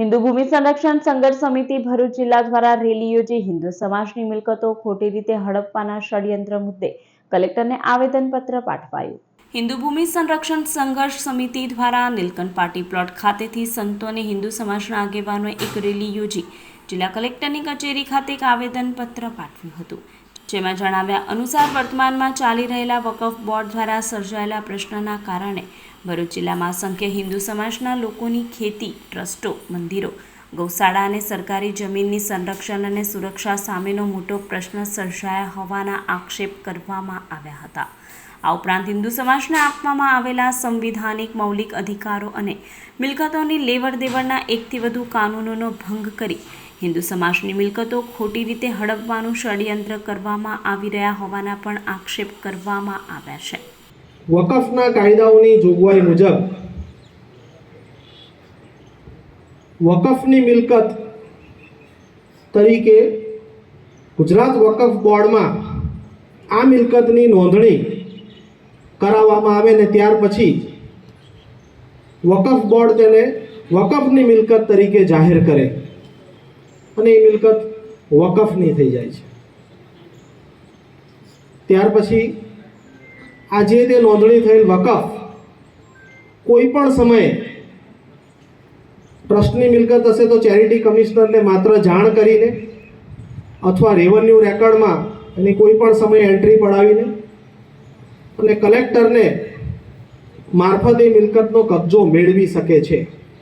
હિન્દુ ભૂમિ સંરક્ષણ સંઘર્ષ સમિતિ ભરૂચ જિલ્લા દ્વારા રેલી યોજી હિન્દુ સમાજની મિલકતો ખોટી રીતે હડપવાના ષડયંત્ર મુદ્દે કલેક્ટરને આવેદનપત્ર પાઠવાયું. હિન્દુ ભૂમિ સંરક્ષણ સંઘર્ષ સમિતિ દ્વારા નીલકંઠ પાર્ટી પ્લોટ ખાતેથી સંતો અને હિન્દુ સમાજના આગેવાનોએ એક રેલી યોજી. જિલ્લા કલેક્ટરની કચેરી ખાતે એક આવેદનપત્ર પાઠવ્યું હતું. જેમાં જણાવ્યા અનુસાર વર્તમાનમાં ચાલી રહેલા વકફ બોર્ડ દ્વારા સર્જાયેલા પ્રશ્નના કારણે ભરૂચ જિલ્લામાં અસંખ્ય હિન્દુ સમાજના લોકોની ખેતી, ટ્રસ્ટો, મંદિરો, ગૌશાળા અને સરકારી જમીનની સંરક્ષણ અને સુરક્ષા સામેનો મોટો પ્રશ્ન સર્જાયા હોવાના આક્ષેપ કરવામાં આવ્યા હતા. આ ઉપરાંત હિન્દુ સમાજને આપવામાં આવેલા સંવિધાનિક મૌલિક અધિકારો અને મિલકતોની લેવડ દેવડના એકથી વધુ કાનૂનોનો ભંગ કરી હિન્દુ સમાજની મિલકતો ખોટી રીતે હડપવાનું ષડયંત્ર કરવામાં આવી રહ્યા હોવાના પણ આક્ષેપ કરવામાં આવ્યા છે. વકફના કાયદાઓની જોગવાઈ મુજબ વકફની મિલકત તરીકે ગુજરાત વકફ બોર્ડમાં આ મિલકતની નોંધણી કરાવવામાં આવે ને ત્યાર પછી વકફ બોર્ડ તેને વકફની મિલકત તરીકે જાહેર કરે. અને એ મિલકત વકફની થઈ જાય છે. ત્યાર પછી આ જે તે નોંધણી થયેલ વકફ કોઈ પણ સમયે ટ્રસ્ટની મિલકત હશે તો ચેરિટી કમિશનરને માત્ર જાણ કરીને અથવા રેવન્યુ રેકર્ડમાં એની કોઈ પણ સમયે એન્ટ્રી પડાવીને અને કલેક્ટરને મારફતે મિલકતનો કબજો મેળવી શકે છે.